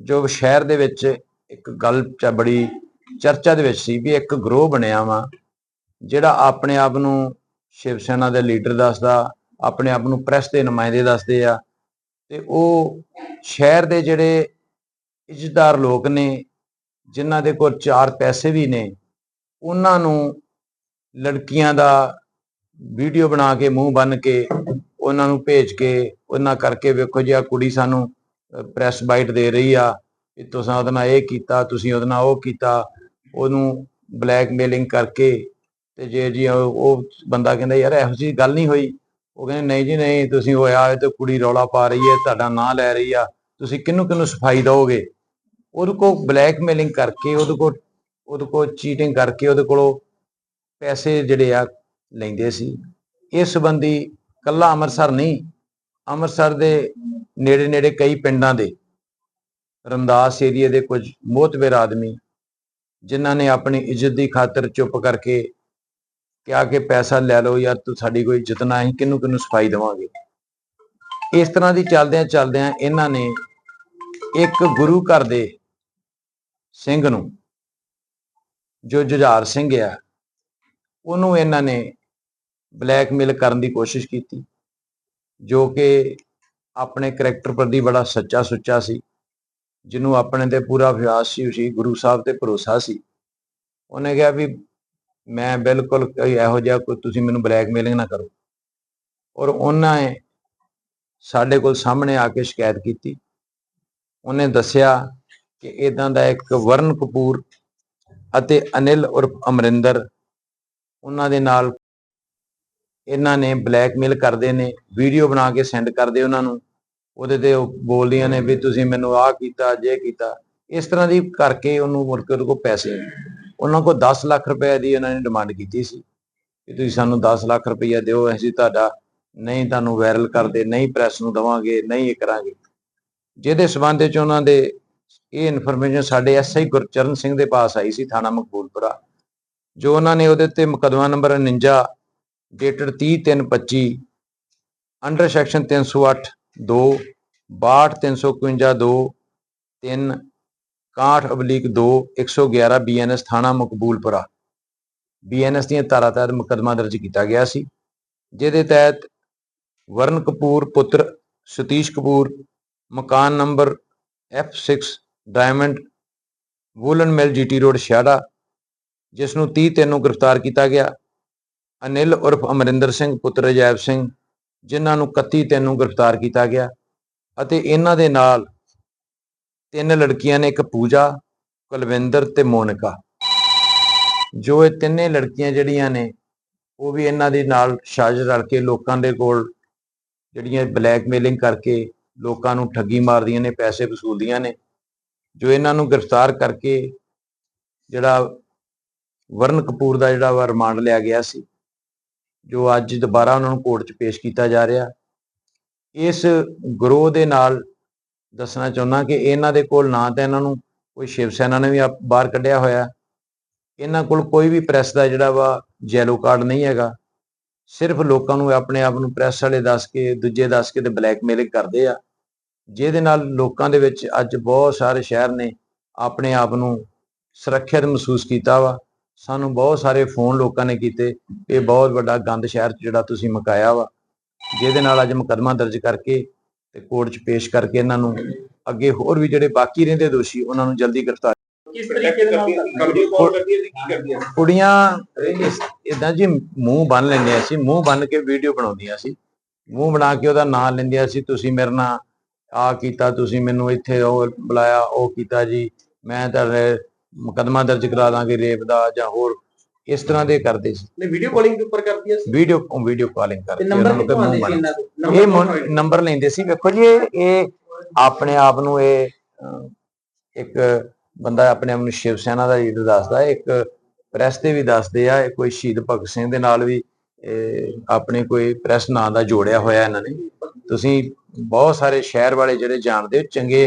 ਜੋ ਸ਼ਹਿਰ ਦੇ ਵਿੱਚ ਇੱਕ ਗੱਲ ਚ ਬੜੀ ਚਰਚਾ ਦੇ ਵਿੱਚ ਸੀ ਵੀ ਇੱਕ ਗਰੋਹ ਬਣਿਆ ਵਾ, ਜਿਹੜਾ ਆਪਣੇ ਆਪ ਨੂੰ ਸ਼ਿਵ ਸੈਨਾ ਦੇ ਲੀਡਰ ਦੱਸਦਾ, ਆਪਣੇ ਆਪ ਨੂੰ ਪ੍ਰੈਸ ਦੇ ਨੁਮਾਇੰਦੇ ਦੱਸਦੇ ਆ, ਤੇ ਉਹ ਸ਼ਹਿਰ ਦੇ ਜਿਹੜੇ ਇੱਜ਼ਤਦਾਰ ਲੋਕ ਨੇ, ਜਿਨ੍ਹਾਂ ਦੇ ਕੋਲ ਚਾਰ ਪੈਸੇ ਵੀ ਨੇ, ਉਹਨਾਂ ਨੂੰ ਲੜਕੀਆਂ ਦਾ ਵੀਡੀਓ ਬਣਾ ਕੇ, ਮੂੰਹ ਬੰਨ ਕੇ, ਉਹਨਾਂ ਨੂੰ ਭੇਜ ਕੇ, ਉਹਨਾਂ ਕਰਕੇ ਵੇਖੋ ਜੀ ਆ ਕੁੜੀ ਸਾਨੂੰ ਪ੍ਰੈਸ ਬਾਈਟ ਦੇ ਰਹੀ ਆ ਵੀ ਤੁਸੀਂ ਉਹਦੇ ਨਾਲ ਇਹ ਕੀਤਾ, ਤੁਸੀਂ ਉਹਦੇ ਨਾਲ ਉਹ ਕੀਤਾ, ਉਹਨੂੰ ਬਲੈਕਮੇਲਿੰਗ ਕਰਕੇ ਤੇ ਜੇ ਜੀ ਉਹ ਬੰਦਾ ਕਹਿੰਦਾ ਯਾਰ ਇਹੋ ਜਿਹੀ ਗੱਲ ਨਹੀਂ ਹੋਈ, ਉਹ ਕਹਿੰਦੇ ਨਹੀਂ ਜੀ ਨਹੀਂ, ਤੁਸੀਂ ਹੋਇਆ ਤੇ ਕੁੜੀ ਰੌਲਾ ਪਾ ਰਹੀ ਹੈ, ਤੁਹਾਡਾ ਨਾਂ ਲੈ ਰਹੀ ਆ, ਤੁਸੀਂ ਕਿਹਨੂੰ ਕਿਹਨੂੰ ਸਫ਼ਾਈ ਦਿਓਗੇ? ਉਹਦੇ ਕੋ ਬਲੈਕਮੇਲਿੰਗ ਕਰਕੇ, ਉਹਦੇ ਕੋ ਉਹਦੇ ਕੋ ਚੀਟਿੰਗ ਕਰਕੇ ਉਹਦੇ ਕੋਲੋਂ ਪੈਸੇ ਜਿਹੜੇ ਆ ਲੈਂਦੇ ਸੀ। ਇਸ ਸੰਬੰਧੀ ਕੱਲਾ ਅੰਮ੍ਰਿਤਸਰ ਨਹੀਂ, ਅੰਮ੍ਰਿਤਸਰ ਦੇ ਨੇੜੇ ਨੇੜੇ ਕਈ ਪਿੰਡਾਂ ਦੇ ਰਮਦਾਸ ਏਰੀਏ ਦੇ ਕੁਝ ਮੋਹਤਬਰ ਆਦਮੀ ਜਿਨ੍ਹਾਂ ਨੇ ਆਪਣੀ ਇੱਜ਼ਤ ਦੀ ਖਾਤਰ ਚੁੱਪ ਕਰਕੇ ਕਿਹਾ ਕਿ ਪੈਸਾ ਲੈ ਲਓ ਯਾਰ, ਤੂੰ ਸਾਡੀ ਕੋਈ ਇੱਜ਼ਤ ਨਾ ਅਸੀਂ ਕਿਹਨੂੰ ਕਿਹਨੂੰ ਸਫ਼ਾਈ ਦੇਵਾਂਗੇ। ਇਸ ਤਰ੍ਹਾਂ ਦੀ ਚੱਲਦਿਆਂ ਚੱਲਦਿਆਂ ਇਹਨਾਂ ਨੇ ਇੱਕ ਗੁਰੂ ਘਰ ਦੇ ਸਿੰਘ ਨੂੰ, ਜੋ ਜੁਝਾਰ ਸਿੰਘ ਆ, ਉਹਨੂੰ ਇਹਨਾਂ ਨੇ ਬਲੈਕਮੇਲ ਕਰਨ ਦੀ ਕੋਸ਼ਿਸ਼ ਕੀਤੀ, ਜੋ ਕਿ ਆਪਣੇ ਕਰੈਕਟਰ ਪ੍ਰਤੀ ਬੜਾ ਸੱਚਾ ਸੁੱਚਾ ਸੀ, ਜਿਹਨੂੰ ਆਪਣੇ ਤੇ ਪੂਰਾ ਵਿਸ਼ਵਾਸ ਸੀ ਸੀ ਗੁਰੂ ਸਾਹਿਬ ਤੇ ਭਰੋਸਾ ਸੀ। ਉਹਨੇ ਕਿਹਾ ਵੀ ਮੈਂ ਬਿਲਕੁਲ ਕੋਈ ਇਹੋ ਜਿਹਾ ਕੋਈ ਤੁਸੀਂ ਮੈਨੂੰ ਬਲੈਕਮੇਲਿੰਗ ਨਾ ਕਰੋ। ਔਰ ਉਹਨਾਂ ਨੇ ਸਾਡੇ ਕੋਲ ਸਾਹਮਣੇ ਆ ਕੇ ਸ਼ਿਕਾਇਤ ਕੀਤੀ। ਉਹਨੇ ਦੱਸਿਆ ਕਿ ਇਦਾਂ ਦਾ ਇੱਕ ਵਰਨ ਕਪੂਰ ਅਤੇ ਅਨਿਲ ਉਰਫ ਅਮਰਿੰਦਰ ਉਹਨਾਂ ਦੇ ਨਾਲ ਇਹਨਾਂ ਨੇ ਬਲੈਕਮੇਲ ਕਰਦੇ ਨੇ ਵੀਡੀਓ ਬਣਾ ਕੇ ਸੈਂਡ ਕਰਦੇ ਉਹਨਾਂ ਨੂੰ। ਉਹਦੇ ਤੇ ਉਹ ਬੋਲਦੀਆਂ ਨੇ ਵੀ ਤੁਸੀਂ ਮੈਨੂੰ ਆਹ ਕੀਤਾ, ਜੇ ਕੀਤਾ। ਇਸ ਤਰ੍ਹਾਂ ਦੀ ਕਰਕੇ ਉਹਨੂੰ ਮੁੜ ਕੇ ਉਹਦੇ ਕੋਲ ਪੈਸੇ ਉਹਨਾਂ ਕੋਲ 10 ਲੱਖ ਰੁਪਏ ਦੀ ਉਹਨਾਂ ਨੇ ਡਿਮਾਂਡ ਕੀਤੀ ਸੀ ਕਿ ਤੁਸੀਂ ਸਾਨੂੰ 10 ਲੱਖ ਰੁਪਈਆ ਦਿਓ, ਅਸੀਂ ਤੁਹਾਡਾ ਨਹੀਂ ਤੁਹਾਨੂੰ ਵਾਇਰਲ ਕਰਦੇ, ਨਹੀਂ ਪ੍ਰੈਸ ਨੂੰ ਦਵਾਂਗੇ, ਨਹੀਂ ਇਹ ਕਰਾਂਗੇ। ਜਿਹਦੇ ਸਬੰਧ ਵਿੱਚ ਉਹਨਾਂ ਦੇ ਇਹ ਇਨਫੋਰਮੇਸ਼ਨ ਸਾਡੇ ਐਸਆਈ ਗੁਰਚਰਨ ਸਿੰਘ ਦੇ ਪਾਸ ਆਈ ਸੀ ਥਾਣਾ ਮਕਬੂਲਪੁਰਾ, ਜੋ ਉਹਨਾਂ ਨੇ ਉਹਦੇ ਤੇ ਮੁਕਦਮਾ ਨੰਬਰ 49 ਡੇਟਡ 30/3/25 ਅੰਡਰ ਸੈਕਸ਼ਨ 308 2 62 351 2 3 61 ਅਬਲੀਕ 2 111 ਬੀਐਨਐਸ ਥਾਣਾ ਮਕਬੂਲਪੁਰਾ। ਬੀਐਨਐਸ ਦੀਆਂ ਧਾਰਾ ਤਹਿਤ ਮੁਕਦਮਾ ਦਰਜ ਕੀਤਾ ਗਿਆ ਸੀ, ਜਿਹਦੇ ਤਹਿਤ ਵਰਨ ਕਪੂਰ, ਪੁੱਤਰ ਸਤੀਸ਼ ਕਪੂਰ, ਮਕਾਨ number F6 diamond, woollen mill GT road Chhiara ਜਿਸ ਨੂੰ 30 ਤਿੰਨ ਨੂੰ ਗ੍ਰਿਫਤਾਰ ਕੀਤਾ ਗਿਆ। ਅਨਿਲ ਉਰਫ ਅਮਰਿੰਦਰ ਸਿੰਘ, ਪੁੱਤਰ ਅਜੈਬ ਸਿੰਘ ਜਿਨ੍ਹਾਂ ਨੂੰ 31 ਤਿੰਨ ਨੂੰ ਗ੍ਰਿਫਤਾਰ ਕੀਤਾ ਗਿਆ ਅਤੇ ਇਹਨਾਂ ਦੇ ਨਾਲ ਤਿੰਨ ਲੜਕੀਆਂ ਨੇ ਇੱਕ ਪੂਜਾ, ਕੁਲਵਿੰਦਰ ਤੇ ਮੋਨਿਕਾ। ਜੋ ਇਹ ਤਿੰਨੇ ਲੜਕੀਆਂ ਜਿਹੜੀਆਂ ਨੇ, ਉਹ ਵੀ ਇਹਨਾਂ ਦੇ ਨਾਲ ਸਾਜ਼ਿਸ਼ ਰਲ ਕੇ ਲੋਕਾਂ ਦੇ ਕੋਲ ਜਿਹੜੀਆਂ ਬਲੈਕਮੇਲਿੰਗ ਕਰਕੇ ਲੋਕਾਂ ਨੂੰ ਠੱਗੀ ਮਾਰਦੀਆਂ ਨੇ, ਪੈਸੇ ਵਸੂਲਦੀਆਂ ਨੇ, ਜੋ ਇਹਨਾਂ ਨੂੰ ਗ੍ਰਿਫਤਾਰ ਕਰਕੇ ਜਿਹੜਾ ਵਰਨ ਕਪੂਰ ਦਾ ਜਿਹੜਾ ਵਾ ਰਿਮਾਂਡ ਲਿਆ ਗਿਆ ਸੀ ਜੋ ਅੱਜ ਦੁਬਾਰਾ ਉਹਨਾਂ ਨੂੰ ਕੋਰਟ 'ਚ ਪੇਸ਼ ਕੀਤਾ ਜਾ ਰਿਹਾ। ਇਸ ਗਰੋਹ ਦੇ ਨਾਲ ਦੱਸਣਾ ਚਾਹੁੰਦਾ ਕਿ ਇਹਨਾਂ ਦੇ ਕੋਲ ਨਾ ਤਾਂ ਇਹਨਾਂ ਨੂੰ ਕੋਈ ਸ਼ਿਵ ਸੈਨਾ ਨੇ ਵੀ ਆਪ- ਬਾਹਰ ਕੱਢਿਆ ਹੋਇਆ। ਇਹਨਾਂ ਕੋਲ ਕੋਈ ਵੀ ਪ੍ਰੈਸ ਦਾ ਜਿਹੜਾ ਵਾ ਜੈਲੋ ਕਾਰਡ ਨਹੀਂ ਹੈਗਾ। ਸਿਰਫ ਲੋਕਾਂ ਨੂੰ ਆਪਣੇ ਆਪ ਨੂੰ ਪ੍ਰੈਸ ਵਾਲੇ ਦੱਸ ਕੇ, ਦੂਜੇ ਦੱਸ ਕੇ ਤੇ ਬਲੈਕਮੇਲਿੰਗ ਕਰਦੇ ਆ। ਜਿਹਦੇ ਨਾਲ ਲੋਕਾਂ ਦੇ ਵਿੱਚ ਅੱਜ ਬਹੁਤ ਸਾਰੇ ਸ਼ਹਿਰ ਨੇ ਆਪਣੇ ਆਪ ਨੂੰ ਸੁਰੱਖਿਅਤ ਮਹਿਸੂਸ ਕੀਤਾ ਵਾ। ਸਾਨੂੰ ਬਹੁਤ ਸਾਰੇ ਫੋਨ ਲੋਕਾਂ ਨੇ ਕੀਤੇ। ਇਹ ਬਹੁਤ ਵੱਡਾ ਗੰਦ ਸ਼ਹਿਰ 'ਚ ਜਿਹੜਾ ਤੁਸੀਂ ਮਕਾਇਆ ਵਾ ਜਿਹਦੇ ਨਾਲ ਅੱਜ ਮੁਕੱਦਮਾ ਦਰਜ ਕਰਕੇ ਤੇ ਕੋਰਟ 'ਚ ਪੇਸ਼ ਕਰਕੇ ਇਹਨਾਂ ਨੂੰ ਅੱਗੇ ਹੋਰ ਵੀ ਜਿਹੜੇ ਬਾਕੀ ਰਹਿੰਦੇ ਦੋਸ਼ੀ ਉਹਨਾਂ ਨੂੰ ਜਲਦੀ ਗ੍ਰਿਫਤਾਰ ਕਿਸ ਤਰੀਕੇ ਦੇ ਨਾਲ ਕਰਦੀ ਕੌਣ ਕਰਦੀ ਹੈ ਜੀ ਕੀ ਕਰਦੀ ਹੈ? ਕੁੜੀਆਂ ਇਦਾਂ ਜੀ ਮੂੰਹ ਬੰਨ ਲੈਂਦੀਆਂ ਸੀ ਮੂੰਹ ਬੰਨ ਕੇ ਵੀਡੀਓ ਬਣਾਉਂਦੀਆਂ ਸੀ। ਮੂੰਹ ਬਣਾ ਕੇ ਉਹਦਾ ਨਾਂ ਲੈਂਦੀਆਂ ਸੀ ਤੁਸੀਂ ਮੇਰੇ ਨਾਲ ਆ ਕੀਤਾ ਤੁਸੀਂ ਮੈਨੂੰ ਇੱਥੇ ਉਹ ਬੁਲਾਇਆ ਉਹ ਕੀਤਾ ਜੀ ਮੈਂ ਤੁਹਾਡੇ ਮੁਕੱਦਮਾ ਦਰਜ ਕਰਾ ਦਾਂਗੇ ਰੇਪ ਦਾ ਜਾਂ ਹੋਰ ਇਸ ਤਰ੍ਹਾਂ ਦੇ ਕਰਦੇ ਸੀ। ਨੇ ਵੀਡੀਓ ਕਾਲਿੰਗ ਦੇ ਉੱਪਰ ਕਰਦੀ ਹੈ ਵੀਡੀਓ ਵੀਡੀਓ ਕਾਲਿੰਗ ਤੇ ਕਰਕੇ ਨੰਬਰ ਕਿੱਥੋਂ ਆਉਂਦੇ ਸੀ ਬੰਨ੍ਹ- ਇਹਨਾਂ ਦੇ? ਇਹ ਨੰਬਰ ਲੈਂਦੇ ਸੀ। ਵੇਖੋ ਜੀ ਇਹ ਆਪਣੇ ਆਪ ਨੂੰ ਇਹ ਇੱਕ ਬੰਦਾ ਆਪਣੇ ਆਪ ਨੂੰ ਸ਼ਿਵ ਸੈਨਾ ਦਾ ਲੀਡਰ ਦੱਸਦਾ ਇੱਕ ਪ੍ਰੈਸ ਤੇ ਵੀ ਦੱਸਦੇ ਆ ਇਹ ਕੋਈ ਸ਼ਹੀਦ ਭਗਤ ਸਿੰਘ ਦੇ ਨਾਲ ਵੀ ਆਪਣੇ ਕੋਈ ਪ੍ਰੈਸ ਨਾਂ ਦਾ ਜੋੜਿਆ ਹੋਇਆ ਇਹਨਾਂ ਨੇ। ਤੁਸੀਂ ਬਹੁਤ ਸਾਰੇ ਸ਼ਹਿਰ ਵਾਲੇ ਜਿਹੜੇ ਜਾਣਦੇ ਹੋ ਚੰਗੇ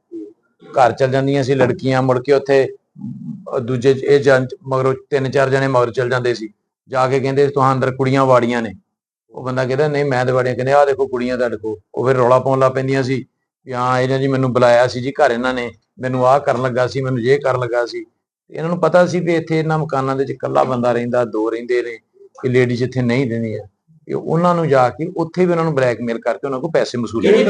ਘਰ ਚਲ ਜਾਂਦੀਆਂ ਸੀ ਲੜਕੀਆਂ ਮੁੜ ਕੇ ਉੱਥੇ ਦੂਜੇ ਇਹ ਜਨ ਮਗਰੋਂ ਤਿੰਨ ਚਾਰ ਜਣੇ ਮਗਰ ਚਲ ਜਾਂਦੇ ਸੀ। ਜਾ ਕੇ ਕਹਿੰਦੇ ਤੁਹਾਂ ਅੰਦਰ ਕੁੜੀਆਂ ਵਾੜੀਆਂ ਨੇ। ਉਹ ਬੰਦਾ ਕਹਿੰਦਾ ਨਹੀਂ ਮੈਂ ਤੇ ਵਾੜੀਆਂ। ਕਹਿੰਦੇ ਆਹ ਦੇਖੋ ਕੁੜੀਆਂ ਤੁਹਾਡੇ ਕੋਲ। ਉਹ ਫਿਰ ਰੌਲਾ ਪਾਉਣ ਲੱਗ ਪੈਂਦੀਆਂ ਸੀ ਵੀ ਹਾਂ ਇਹਨਾਂ ਜੀ ਮੈਨੂੰ ਬੁਲਾਇਆ ਸੀ ਜੀ ਘਰ ਇਹਨਾਂ ਨੇ। ਮੈਨੂੰ ਆਹ ਕਰਨ ਲੱਗਾ ਸੀ ਮੈਨੂੰ ਇਹ ਕਰਨ ਲੱਗਾ ਸੀ। ਇਹਨਾਂ ਨੂੰ ਪਤਾ ਸੀ ਵੀ ਇੱਥੇ ਇਹਨਾਂ ਮਕਾਨਾਂ ਦੇ ਵਿੱਚ ਇਕੱਲਾ ਬੰਦਾ ਰਹਿੰਦਾ ਦੋ ਰਹਿੰਦੇ ਨੇ ਕਿ ਲੇਡੀਜ਼ ਇੱਥੇ ਨਹੀਂ ਰਹਿੰਦੀਆਂ। ਇਹ ਉਹਨਾਂ ਨੂੰ ਜਾ ਕੇ ਉੱਥੇ ਵੀ ਉਹਨਾਂ ਨੂੰ ਬਲੈਕਮੇਲ ਕਰਕੇ ਉਹਨਾਂ ਕੋਲ ਪੈਸੇ ਵਸੂਲੇ